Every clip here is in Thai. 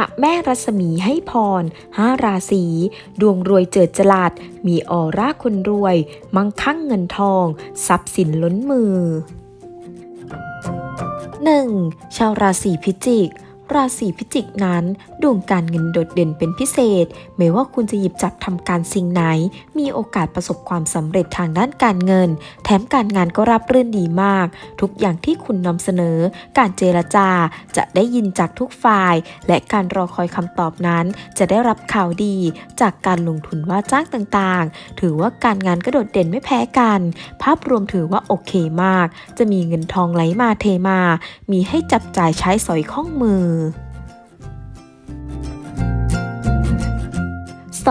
ระแม่รัศมีให้พรห้าราศีดวงรวยเจิดจลาด มีออร่าคนรวย มั่งคั่งเงินทอง ทรัพย์สินล้นมือ 1. ชาวราศีพิจิก ราศีพิจิกนั้น ดวงการเงินโดดเด่นเป็นพิเศษ ไม่ว่าคุณจะหยิบจับทำการสิ่งไหน มีโอกาสประสบความสำเร็จทางด้านการเงิน แถมการงานก็รับรื่นดีมาก ทุกอย่างที่คุณนำเสนอ การเจรจาจะได้ยินจากทุกฝ่าย และการรอคอยคำตอบนั้น จะได้รับข่าวดี จากการลงทุนว่าจ้างต่างๆ ถือว่าการงานก็โดดเด่นไม่แพ้กัน ภาพรวมถือว่าโอเคมาก จะมีเงินทองไหลมาเทมา มีให้จับจ่ายใช้สอยข้องมือ 응.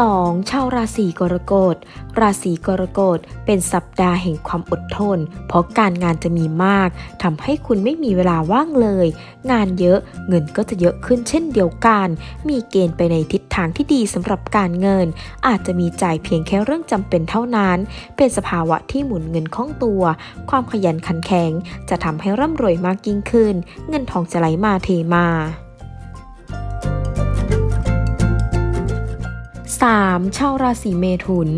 2. ชาวราศีกรกฎ ราศีกรกฎเป็นสัปดาห์แห่งความอดทน เพราะการงานจะมีมากทำให้คุณไม่มีเวลาว่างเลย งานเยอะเงินก็จะเยอะขึ้นเช่นเดียวกัน มีเกณฑ์ไปในทิศทางที่ดีสำหรับการเงิน อาจจะมีจ่ายเพียงแค่เรื่องจำเป็นเท่านั้น เป็นสภาวะที่หมุนเงินคล่องตัว ความขยันขันแข็งจะทำให้ร่ำรวยมากยิ่งขึ้น เงินทองจะไหลมาเทมา 3. ชาวราศีเมถุน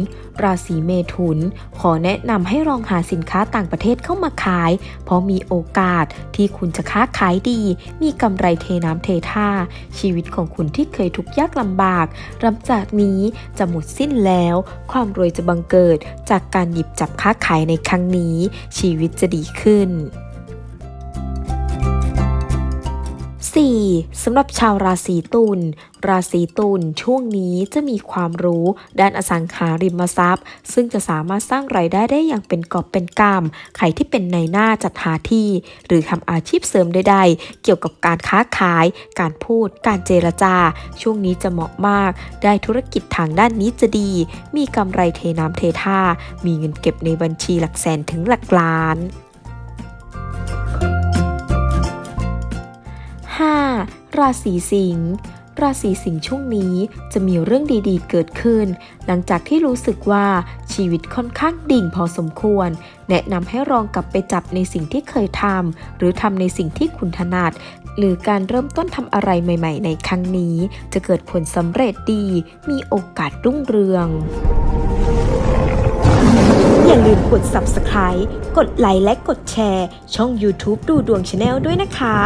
ราศีเมถุน ขอแนะนำให้ลองหาสินค้าต่างประเทศเข้ามาขาย เพราะมีโอกาสที่คุณจะค้าขายดี มีกำไรเทน้ำเทท่า ชีวิตของคุณที่เคยทุกข์ยากลำบากหลังจากนี้จะหมดสิ้นแล้ว ความรวยจะบังเกิดจากการหยิบจับค้าขายในครั้งนี้ ชีวิตจะดีขึ้น 4. สำหรับชาวราศีตุล ราศีตุลช่วงนี้จะมีความรู้ด้านอสังหาริมทรัพย์ ซึ่งจะสามารถสร้างรายได้ได้อย่างเป็นกอบเป็นกำใครที่เป็นในหน้าจัดหาที่ หรือทำอาชีพเสริมใดๆ เกี่ยวกับการค้าขาย การพูด การเจรจา ช่วงนี้จะเหมาะมาก ได้ธุรกิจทางด้านนี้จะดี มีกำไรเทน้ำเทท่า มีเงินเก็บในบัญชีหลักแสนถึงหลักล้าน ราศีสิงห์ราศีสิงห์ช่วงนี้จะมีเรื่องดีๆ เกิดขึ้น หลังจากที่รู้สึกว่าชีวิตค่อนข้างดิ่งพอสมควร แนะนำให้ลองกลับไปจับในสิ่งที่เคยทำหรือทำในสิ่งที่คุณถนัดหรือการเริ่มต้นทำอะไรใหม่ ๆ ในครั้งนี้ จะเกิดผลสำเร็จดี มีโอกาสรุ่งเรือง อย่าลืมกด subscribe กดไลค์และกดแชร์ ช่อง YouTube ดูดวงชาแนลด้วยนะคะ